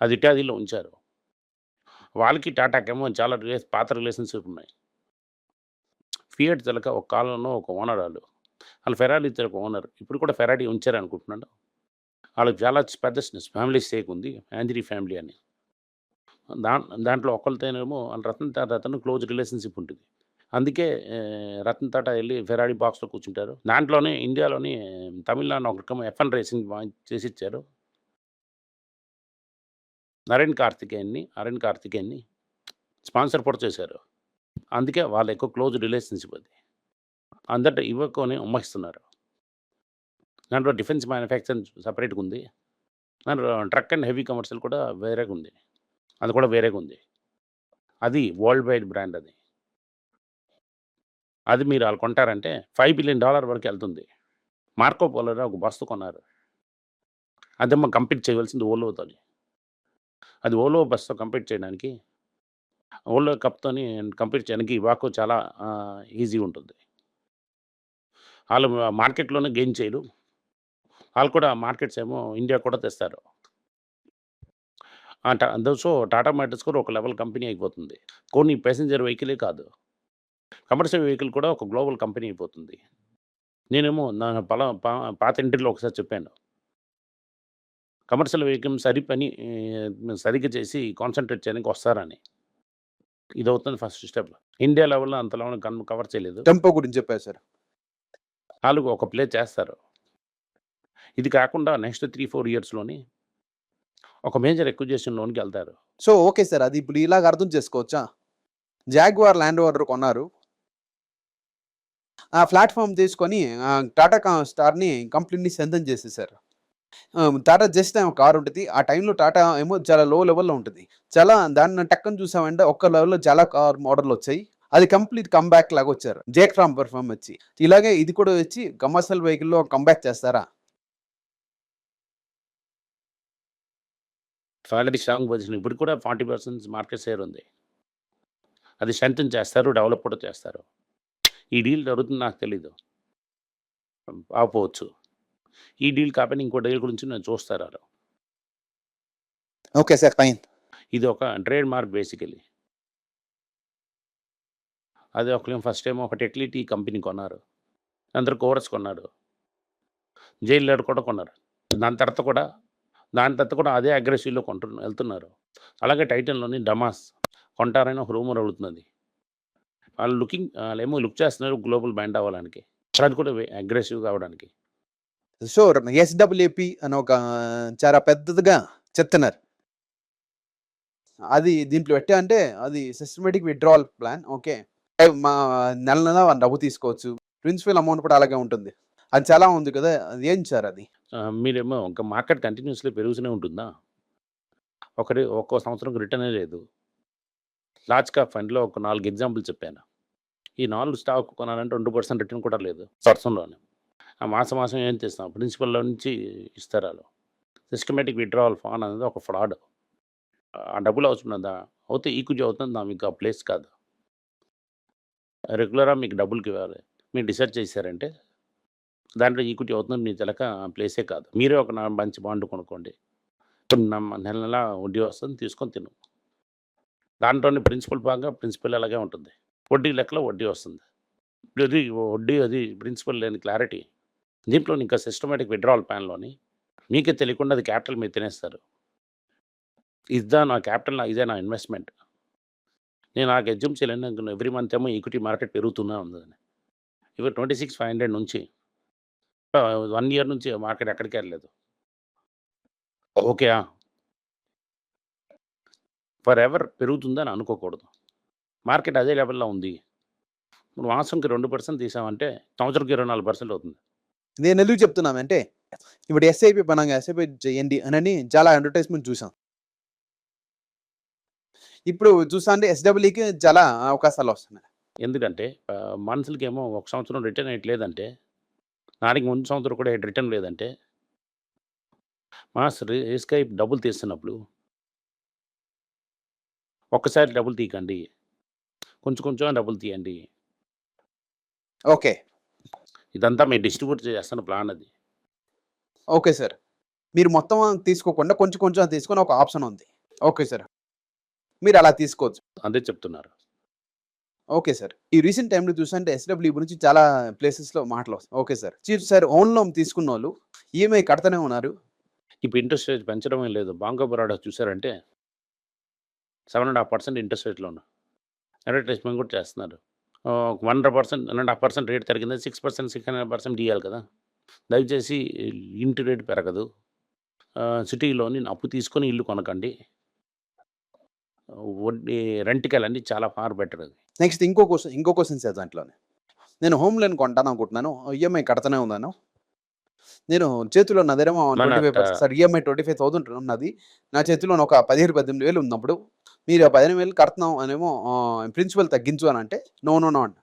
అది ఇటాలీలో ఉంచారు. వాళ్ళకి టాటాకేమో చాలా రిలేస్ పాత రిలేషన్షిప్ ఉన్నాయి. ఫియట్ తెలక ఒక కాలంలో ఒక ఓనర్ వాళ్ళు వాళ్ళు ఫెరారీ తెలక ఓనర్. ఇప్పుడు కూడా ఫెరారీ ఉంచారు అనుకుంటున్నాను వాళ్ళకి చాలా పెద్ద ఫ్యామిలీ స్టేక్ ఉంది. ఆంజరీ ఫ్యామిలీ అని. దా దాంట్లో ఒకరితోనేమో వాళ్ళ రతన్ టాటా అతను క్లోజ్ రిలేషన్షిప్ ఉంటుంది. అందుకే రతన్ టాటా వెళ్ళి ఫెరారీ బాక్స్లో కూర్చుంటారు. దాంట్లోనే ఇండియాలోని తమిళనాడు ఒకరికేమో ఎఫ్ఎన్ రేసింగ్ చేసి ఇచ్చారు నరేన్ కార్తికేయన్ని అరణ్ కార్తికేయన్ని స్పాన్సర్ కూడా చేశారు. అందుకే వాళ్ళ ఎక్కువ క్లోజ్ రిలేషన్షిప్ అది. అందట ఇవ్వకొని ఉమ్మహిస్తున్నారు. దాంట్లో డిఫెన్స్ మ్యానుఫ్యాక్చరింగ్ సపరేట్గా ఉంది. దాంట్లో ట్రక్ అండ్ హెవీ కమర్షియల్ కూడా వేరేగా ఉంది. అది కూడా వేరేగా ఉంది. అది వరల్డ్ వైడ్ బ్రాండ్ అది. అది మీరు వాళ్ళు కొంటారంటే ఫైవ్ బిలియన్ డాలర్ వరకు వెళ్తుంది. మార్కో పోలోలో ఒక బస్తు కొన్నారు. అదేమో కంపీట్ చేయవలసింది ఓలోతో అది ఓలో బస్తో కంపేర్ చేయడానికి ఓలో కప్తోని కంపేర్ చేయడానికి వాకు చాలా ఈజీ ఉంటుంది. వాళ్ళు మార్కెట్లోనే గెయిన్ చేయరు. వాళ్ళు కూడా మార్కెట్స్ ఏమో ఇండియా కూడా తెస్తారు. ఆ టా- సో టాటా మోటార్స్ కూడా ఒక లెవెల్ కంపెనీ అయిపోతుంది. కొన్ని ప్యాసింజర్ వెహికలే కాదు. కమర్షియల్ వెహికల్ కూడా ఒక గ్లోబల్ కంపెనీ అయిపోతుంది. నేనేమో నా పల పా- పాత ఇంటర్లో ఒకసారి చెప్పాను. కమర్షియల్ వెహికల్ సరి పని సరిగ్గా చేసి కాన్సన్ట్రేట్ చేయడానికి వస్తారని. ఇది అవుతుంది ఫస్ట్ స్టెప్. ఇండియా లెవెల్లో అంత లెవెల్ కన్ కవర్ చేయలేదు. టెంపో గురించి చెప్పారు సార్. వాళ్ళు ఒక ప్లే చేస్తారు. ఇది కాకుండా నెక్స్ట్ త్రీ ఫోర్ ఇయర్స్లోని ఒక మేజర్ ఎక్విజేషన్ లోన్కి వెళ్తారు. So okay sir. అది ఇప్పుడు ఇలాగ అర్థం చేసుకోవచ్చా? జాగ్వార్ ల్యాండ్ ఓవర్ కొన్నారు. ఆ ప్లాట్ఫామ్ తీసుకొని టాటా స్టార్ని కంప్లీట్ని సెంతం చేసేసారు. ఆ, టాటా జస్ట్ ఒక కార్ ఉంటుంది. ఆ టైంలో టాటా ఏమో చాలా లో లెవెల్లో ఉంటుంది. చాలా దాన్ని టక్కని చూసామంటే ఒక్క లెవెల్లో చాలా కార్ మోడల్ వచ్చాయి. అది కంప్లీట్ కంబ్యాక్ లాగా వచ్చారు. జేక్ ఫ్రామ్ పర్ఫామ్ వచ్చి. ఇలాగే ఇది కూడా వచ్చి కమర్షియల్ వెహికల్లో కంబ్యాక్ చేస్తారా? ఆల్రెడీ స్ట్రాంగ్ పొజిషన్ ఇప్పుడు కూడా ఫార్టీ పర్సెంట్ మార్కెట్ షేర్ ఉంది. అది స్ట్రెంగ్ చేస్తారు డెవలప్ కూడా చేస్తారు. ఈ డీల్ జరుగుతుంది నాకు తెలీదు. ఆపోవచ్చు. ఈ డీల్ కాకపోయినా ఇంకో డీల్ గురించి నేను చూస్తారు వాళ్ళు ఓకే సార్ ఫైన్. ఇది ఒక ట్రేడ్ మార్క్ బేసికలీ. అది ఒక ఫస్ట్ టైం ఒక టెక్లిటీ కంపెనీ కొన్నారు. అందరు కోరస్ కొన్నాడు జైలర్ కూడా కొన్నారు. దాని తర్వాత కూడా దాని తర్వాత కూడా అదే అగ్రెసివ్లో కొంటు వెళ్తున్నారు. అలాగే టైటన్లోని డమాస్ కొంటారని ఒక రూమర్ అడుగుతున్నది. వాళ్ళు లుకింగ్ వాళ్ళు ఏమో లుక్ చేస్తున్నారు గ్లోబల్ బ్యాండ్ అవ్వడానికి. అది కూడా అగ్రెసివ్ కావడానికి. సో ఎస్డబ్ల్యూపి అని ఒక చాలా పెద్దదిగా చెప్తున్నారు. అది దీంట్లో పెట్టా అంటే అది సిస్టమేటిక్ విత్డ్రావల్ ప్లాన్ ఓకే. మా నెల నెల డబ్బు తీసుకోవచ్చు. ప్రిన్సిపల్ అమౌంట్ కూడా అలాగే ఉంటుంది. అది చాలా ఉంది కదా అది ఏం సార్ అది? మీరేమో ఇంకా మార్కెట్ కంటిన్యూస్లీ పెరుగుతూనే ఉంటుందా? ఒకటి ఒక్కో సంవత్సరం రిటర్నే లేదు. లార్జ్ క్యాప్ ఫండ్లో ఒక నాలుగు ఎగ్జాంపుల్ చెప్పాను. ఈ నాలుగు స్టాక్ కొనాలంటే రెండు పర్సెంట్ రిటర్న్ కూడా లేదు పర్సన్లోనే. ఆ మాసం మాసం ఏం చేస్తాం ప్రిన్సిపల్లో నుంచి ఇస్తారు వాళ్ళు. సిస్టమేటిక్ విత్డ్రావల్ ఫాన్ అనేది ఒక ఫ్రాడ్. ఆ డబ్బులు అవుతున్నదా అవుతే ఈక్విటీ అవుతుందా మీకు ఆ ప్లేస్ కాదు. రెగ్యులర్గా మీకు డబ్బులకి ఇవ్వాలి. మీరు డిసైడ్ చేశారంటే దాంట్లో ఈక్విటీ అవుతుంది మీ తెలక ప్లేసే కాదు. మీరే ఒక మంచి బాండ్ కొనుక్కోండి. నెల నెల వడ్డీ వస్తుంది తీసుకొని తిను. దాంట్లోని ప్రిన్సిపల్ బాగా ప్రిన్సిపల్ అలాగే ఉంటుంది. వడ్డీ లెక్కలో వడ్డీ వస్తుంది. అది వడ్డీ అది ప్రిన్సిపల్ లేని క్లారిటీ. దీంట్లో ఇంకా సిస్టమేటిక్ విడ్రావల్ ప్లాన్లోని మీకే తెలియకుండా అది క్యాపిటల్ మీరు తినేస్తారు. ఇదా నా క్యాపిటల్ నా ఇదే నా ఇన్వెస్ట్మెంట్ నేను నాకు ఎగ్జామ్ చేయలేను ఎవ్రీ మంత్ ఏమో ఈక్విటీ మార్కెట్ పెరుగుతూనే ఉందని ఇవి ట్వంటీ సిక్స్ ఫైవ్ హండ్రెడ్ నుంచి వన్ ఇయర్ నుంచి మార్కెట్ ఎక్కడికి వెళ్ళలేదు. ఓకే ఫర్ ఎవర్ పెరుగుతుందని అనుకోకూడదు. మార్కెట్ అదే లెవెల్లో ఉంది. నువ్వు మాసంకి రెండు పర్సెంట్ తీసామంటే సంవత్సరంకి ఇరవై నాలుగు పర్సెంట్ అవుతుంది. నేను ఎందుకు చెప్తున్నానంటే ఇప్పుడు ఎస్ఐపి పనంగా ఎస్ఐపి చేయండి అని చాలా అడ్వర్టైజ్మెంట్ చూసాం. ఇప్పుడు చూసా అంటే ఎస్డబ్ల్యూకి చాలా అవకాశాలు వస్తున్నాయి. ఎందుకంటే ఆ, మనుషులకి ఏమో ఒక సంవత్సరం రిటర్న్ అయ్యట్లేదంటే నాటికి ముందు సంవత్సరం కూడా రిటర్న్ లేదంటే మాస్ రిస్క్ అయి డబ్బులు తీస్తున్నప్పుడు ఒక్కసారి డబ్బులు తీయకండి. కొంచెం కొంచెం డబ్బులు తీయండి. ఓకే. ఇదంతా మీరు డిస్ట్రిబ్యూట్ చేస్తున్న ప్లాన్ అది. Okay sir. మీరు మొత్తం తీసుకోకుండా కొంచెం కొంచెం తీసుకొని ఒక ఆప్షన్ ఉంది. Okay sir. మీరు అలా తీసుకోవచ్చు. అదే చెప్తున్నారు. Okay sir. ఈ రీసెంట్ టైంలో చూసంటే ఎస్డబ్ల్యూ గురించి చాలా ప్లేసెస్లో మాటలు వస్తాయి. Okay sir. Chief sir own loan తీసుకున్న వాళ్ళు ఈఎంఐ కడతానే ఉన్నారు. ఇప్పుడు ఇంట్రెస్ట్ రేట్ పెంచడం ఏం లేదు. బాంకో బరోడా చూసారంటే seven and half percent interest రేట్లో ఉన్నారు అడ్వర్టైజ్మెంట్ కూడా చేస్తున్నారు. One percent one and half percent rate తగ్గింది six percent six hundred percent ఇవ్వాలి కదా. దయచేసి ఇంటి రేటు పెరగదు. సిటీలోని అప్పు తీసుకొని ఇల్లు కొనకండి. వడ్డీ రెంట్కి వెళ్ళండి చాలా ఫార్ బెటర్ అది. నెక్స్ట్ ఇంకో క్వశ్చన్ ఇంకో క్వశ్చన్ సార్ దాంట్లోనే నేను హోమ్ లోన్ కొంటాను అనుకుంటున్నాను. ఈఎంఐ కడతానే ఉన్నాను. నేను చేతిలో నాదేమో twenty five percent sir EMI twenty five thousand ఉన్నది. నా చేతిలో ఒక పదిహేడు పద్దెనిమిది వేలు ఉన్నప్పుడు మీరు పదిహేను వేలు కడుతున్నాం అనేమో ప్రిన్సిపల్ తగ్గించు అని అంటే నో నో నో అంట.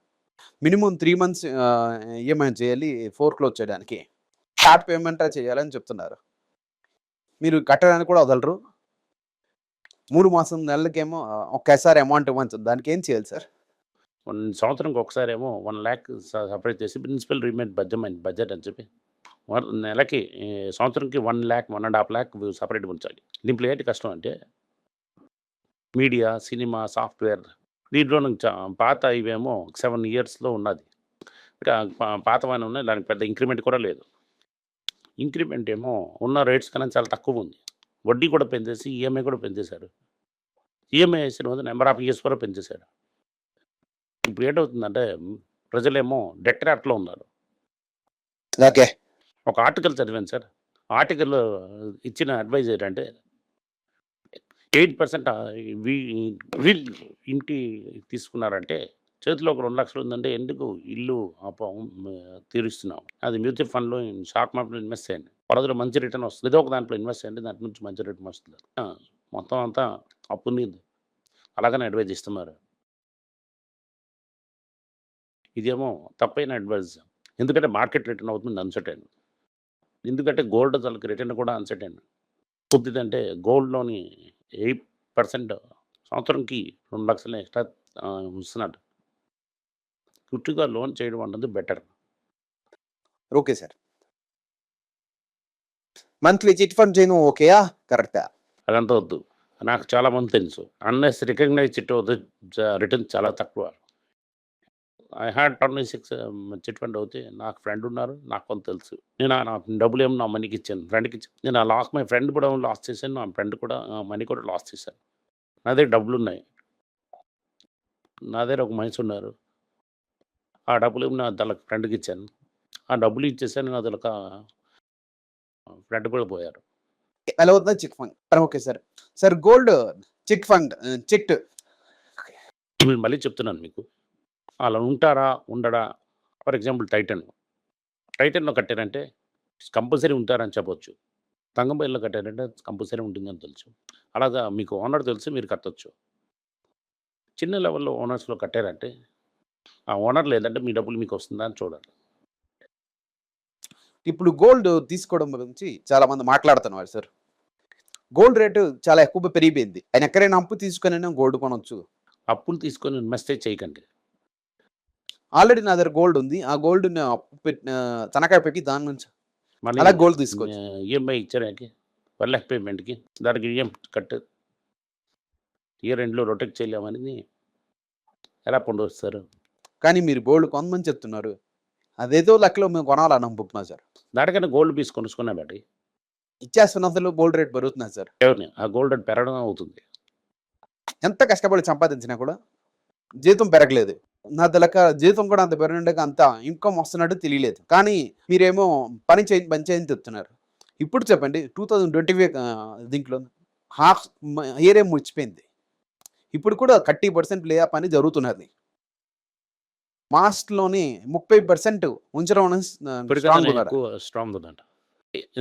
మినిమం త్రీ మంత్స్ ఈఎంఐ చేయాలి ఫోర్ క్లోజ్ చేయడానికి. షార్ట్ పేమెంట్ చేయాలని చెప్తున్నారు. మీరు కట్టడానికి కూడా వదలరు. మూడు మాసం నెలలకేమో ఒక్కసారి ఒకేసారి అమౌంట్ ఇవ్వచ్చు దానికి ఏం చేయాలి సార్? వన్ సంవత్సరంకి ఒకసారి ఏమో వన్ ల్యాక్ సపరేట్ చేసి ప్రిన్సిపల్ రీమెంట్ బడ్జెట్ బడ్జెట్ అని చెప్పి. వన్- నెలకి సంవత్సరంకి one lakh one and half lakh separate ఉంచాలి. దీంట్లో ఏంటి కష్టం అంటే మీడియా సినిమా సాఫ్ట్వేర్ దీంట్లో నుంచి చా- పాత ఇవేమో సెవెన్ ఇయర్స్లో ఉన్నది. ఇక పా- పాతవన్నీ ఉన్నాయి. దానికి పెద్ద ఇంక్రిమెంట్ కూడా లేదు. ఇంక్రిమెంట్ ఏమో ఉన్న రేట్స్ కన్నా చాలా తక్కువ ఉంది. వడ్డీ కూడా పెంచేసి ఈఎంఐ కూడా పెంచేశారు. ఈఎంఐ వేసిన వల్ల నెంబర్ ఆఫ్ ఇయర్స్ కూడా పెంచేశారు. ఇప్పుడు ఏంటవుతుందంటే ప్రజలేమో డెట్ ట్రాప్లో ఉన్నారు. ఓకే. ఒక ఆర్టికల్ చదివాను సార్. ఆర్టికల్ ఇచ్చిన అడ్వైజ్ ఏంటంటే ఎయిట్ పర్సెంట్ వీల్ ఇంటి తీసుకున్నారంటే చేతిలో ఒక రెండు లక్షలు ఉందంటే ఎందుకు ఇల్లు అప- తీరుస్తున్నాం అది మ్యూచువల్ ఫండ్లో షార్ట్ మార్కెట్లో ఇన్వెస్ట్ చేయండి. పరదులో మంచి రిటర్న్ వస్తుంది. ఏదో ఒక దాంట్లో ఇన్వెస్ట్ చేయండి. దాంట్ నుంచి మంచి రిటర్న్ వస్తుంది. మొత్తం అంతా అప్పుని అలాగనే అడ్వైజ్ ఇస్తున్నారు. ఇదేమో తప్పైన అడ్వైజ్. ఎందుకంటే మార్కెట్ రిటర్న్ అవుతుంది అన్సర్టైన్. ఎందుకంటే గోల్డ్ తలకి రిటర్న్ కూడా అన్సర్టైన్. కొద్దిదంటే గోల్డ్లోని ఎయిట్ పర్సెంట్ సంవత్సరంకి రెండు లక్షలు ఎక్స్ట్రా ఇస్తున్నాడు. గుట్టుగా లోన్ చేయడం అన్నది better. Okay sir. Monthly chit fund చేయను ఓకేయా? కరెక్టా? అదంతా వద్దు. నాకు చాలా మంది తెలుసు. అన్నెస్ రికగ్నైజ్ చిట్ రిటర్న్ చాలా తక్కువ. I had twenty six chit fund అవుతే నాకు ఫ్రెండ్ ఉన్నారు నాకు కొంత తెలుసు. నేను నా డబ్బులు ఏమో నా మనీకి ఇచ్చాను ఫ్రెండ్కి ఇచ్చాను. నేను ఆ లాస్ మై ఫ్రెండ్ కూడా లాస్ చేశాను నా ఫ్రెండ్ కూడా మనీ కూడా లాస్ చేశాను. నా దగ్గర డబ్బులు ఉన్నాయి నా దగ్గర ఒక మనిషి ఉన్నారు. ఆ డబ్బులు ఏమో నా వాళ్ళకి ఫ్రెండ్కి ఇచ్చాను. ఆ డబ్బులు ఇచ్చేసాను నా వాళ్ళకి ఫ్రెండ్ కూడా పోయారు. ఎలా అవుతుందా chit fund okay sir. Sir gold chit fund chit నేను మళ్ళీ చెప్తున్నాను మీకు. అలా ఉంటారా? ఉండడా? For example Titan. టైటన్లో కట్టారంటే కంపల్సరీ ఉంటారని చెప్పొచ్చు. తంగంబైల్లో కట్టారంటే కంపల్సరీ ఉంటుందని తెలుసు. అలాగా మీకు ఓనర్ తెలిసి మీరు కట్టొచ్చు. చిన్న లెవెల్లో ఓనర్స్లో కట్టారంటే ఆ ఓనర్ లేదంటే మీ డబ్బులు మీకు వస్తుందా అని చూడాలి. ఇప్పుడు గోల్డ్ తీసుకోవడం గురించి చాలా మంది మాట్లాడుతున్నారు సార్. గోల్డ్ రేటు చాలా ఎక్కువ పెరిగిపోయింది. ఆయన ఎక్కడైనా అప్పు తీసుకొని గోల్డ్ కొనొచ్చు. అప్పులు తీసుకొని ఇన్వెస్టే చేయకండి. ఆల్రెడీ నా దగ్గర గోల్డ్ ఉంది. ఆ గోల్డ్ తనఖా పెట్టి దాని నుంచి అలా గోల్డ్ తీసుకోవచ్చు. ఈఎంఐ ఇచ్చారాకి వన్ ల్యాక్ పేమెంట్కి. దానికి కట్. ఇయర్ ఎండ్లో రొటెక్ట్ చేయలేమని ఎలా పొందొస్తారు కానీ మీరు గోల్డ్ కొనమని చెప్తున్నారు. అదేదో లెక్కలో మేము కొనాలని అనుకుంటున్నాం సార్ దానికన్నా గోల్డ్ పీస్ కొనుక్కున్నా బట్టి ఇచ్చేస్తున్నంతలో గోల్డ్ రేట్ పెరుగుతున్నారు సార్. ఎవరిని? ఆ గోల్డ్ రేట్ పెరగడం అవుతుంది. ఎంత కష్టపడి సంపాదించినా కూడా జీతం పెరగలేదు. నా లెక్క జీతం కూడా అంత పెరగడానికి అంత ఇన్కమ్ వస్తున్నట్టు తెలియలేదు. కానీ మీరేమో పని చేయి పని చేయని చెప్తున్నారు. ఇప్పుడు చెప్పండి టూ థౌజండ్ ట్వంటీ ఫైవ్ దీంట్లో హాఫ్ ఇయర్ ఏం ముచ్చిపోయింది. ఇప్పుడు కూడా థర్టీ పర్సెంట్ లే పని జరుగుతున్నది. మాస్ట్లోని ముప్పై పర్సెంట్ ఉంచడం స్ట్రాంగ్ ఉందంట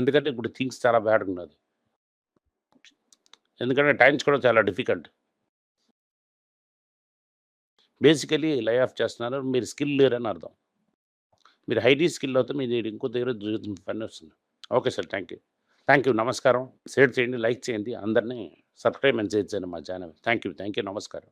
ఎందుకంటే ఇప్పుడు థింగ్స్ చాలా బ్యాడ్గా ఉన్నది ఎందుకంటే టైమ్స్ కూడా చాలా డిఫికల్ట్. బేసికలీ లై ఆఫ్ చేస్తున్నారు. మీరు స్కిల్ లేరని అర్థం. మీరు హైలీ స్కిల్ అవుతే మీరు ఇంకో దగ్గర జీవితం పని వస్తుంది. Okay sir thank you. Thank you నమస్కారం. షేర్ చేయండి లైక్ చేయండి అందరినీ సబ్స్క్రైబ్ అని చేయండి మా channel. Thank you thank you నమస్కారం.